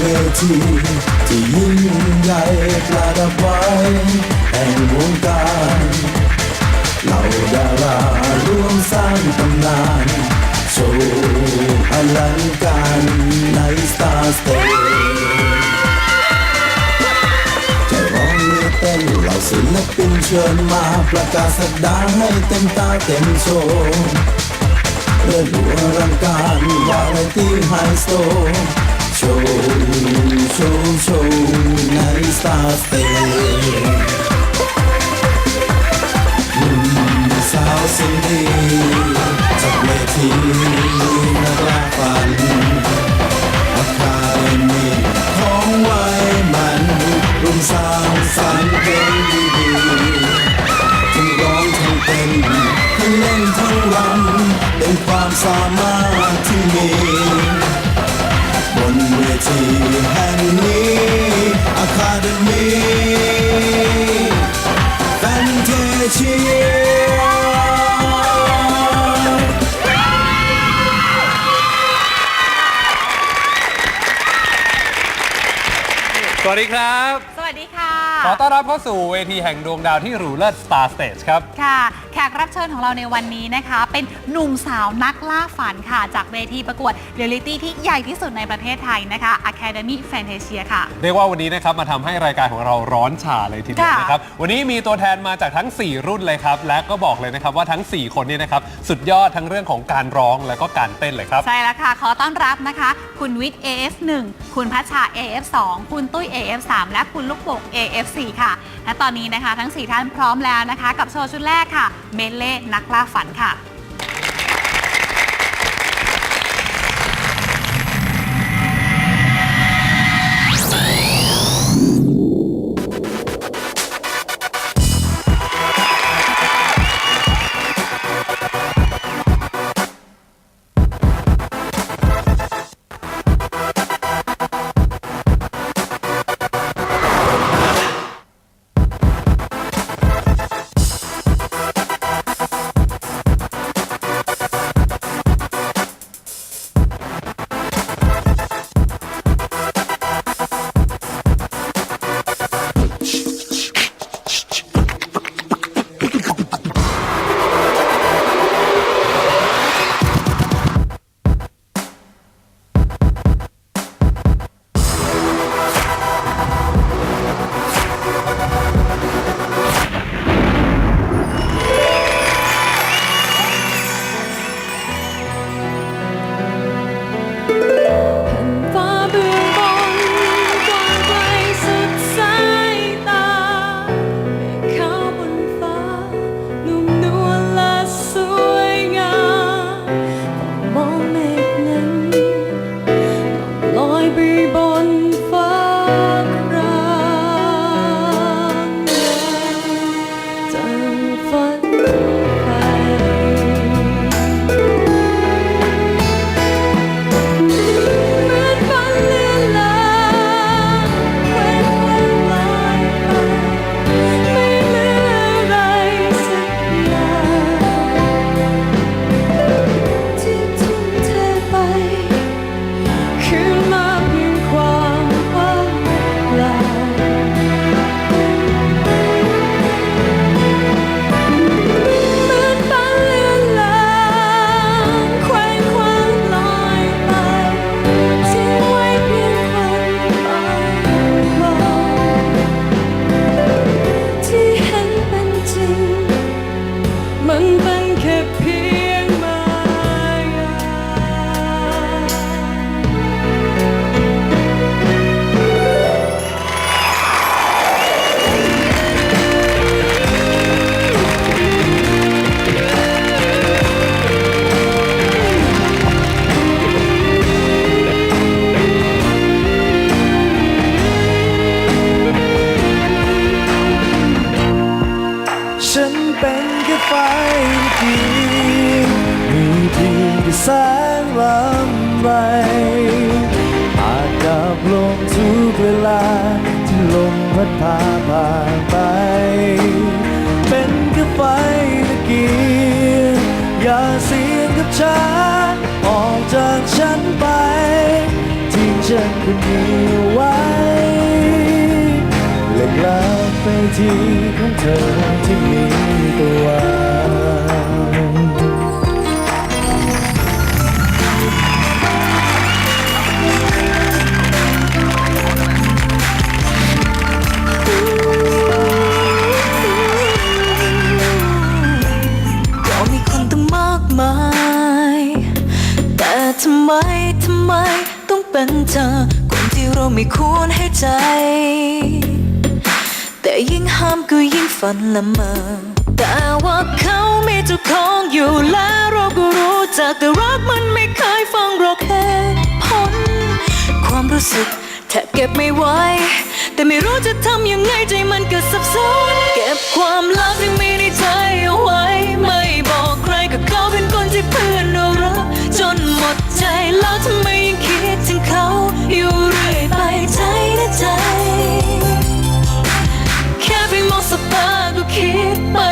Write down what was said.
เวทีที่ยิ่งใหญ่ประดับไว้แห่งวงการเหล่าดาราร่วมสร้างตำนานโชว์อลังการใน Star Stage จะร้องหรือเต้นเหล่าศิลปินเชิญมาประกาศสักดาให้เต็มตาเต็มโชว์เพื่อหลวรังการวาไรตี้ไฮสโซ โชว์โชว์โชว์ใน Star Stage หนุ่มสาวสิ่งดีจากเวทีนักล่าฝันอาคาเดมีของไว้มันรุ่มสร้างสรรค์เพลงดีๆทั้งร้องทั้งเต้นทั้งเล่นทั้งรำเป็นความสามารถที่มี ที่แห่งนี้อาคาเดมีแฟนเทเชียสวัสดีครับ สวัสดีค่ะ ขอต้อนรับเข้าสู่เวทีแห่งดวงดาวที่หรูเลิศ Star Stage ครับ ค่ะ แขกรับเชิญของเราในวันนี้นะคะ เป็นหนุ่มสาวนักล่าฝันค่ะ จากเวทีประกวดเรียลลิตี้ที่ใหญ่ที่สุดในประเทศไทยนะคะ Academy Fantasia ค่ะ เรียกว่าวันนี้นะครับ มาทำให้รายการของเราร้อนฉาเลยทีเดียวค่ะ นะครับ วันนี้มีตัวแทนมาจากทั้ง 4 รุ่นเลยครับ และก็บอกเลยนะครับว่าทั้ง 4 คนนี้นะครับสุดยอดทั้งเรื่องของการร้องแล้วก็การเต้นเลยครับ ใช่แล้วค่ะ ขอต้อนรับนะคะ คุณวิทย์ AF1 คุณพัชชา AF2 คุณตุ้ย AF3 และคุณลูกโป่งส4ค่ะ และตอนนี้นะคะ ทั้ง 4 ท่านพร้อมแล้วนะคะ กับโชว์ชุดแรกค่ะ เมเล่นักล่าฝันค่ะ ลอย ลำไรอาจดับลงทุกเวลาที่ลมพัดพาผ่านไป เป็นแค่ไฟตะเกียงอย่าเสียงกับฉันออกจากฉันไป ทิ้งฉันคนนี้ไว้เลิกลาไปที่ของเธอที่มีตัว ทำไม ต้องเป็นเธอ คนที่เราไม่ควรให้ใจ แต่ยิ่งห้ามก็ยิ่งฝันละเมอแต่ว่าเขามีเจ้าของอยู่แล้วเราก็รู้จักแต่รักมันไม่เคยฟังหรอกเหตุผลความรู้สึกแทบเก็บไม่ไหวแต่ไม่รู้จะทำยังไงใจมันก็สับสนเก็บความลับที่มีใน keep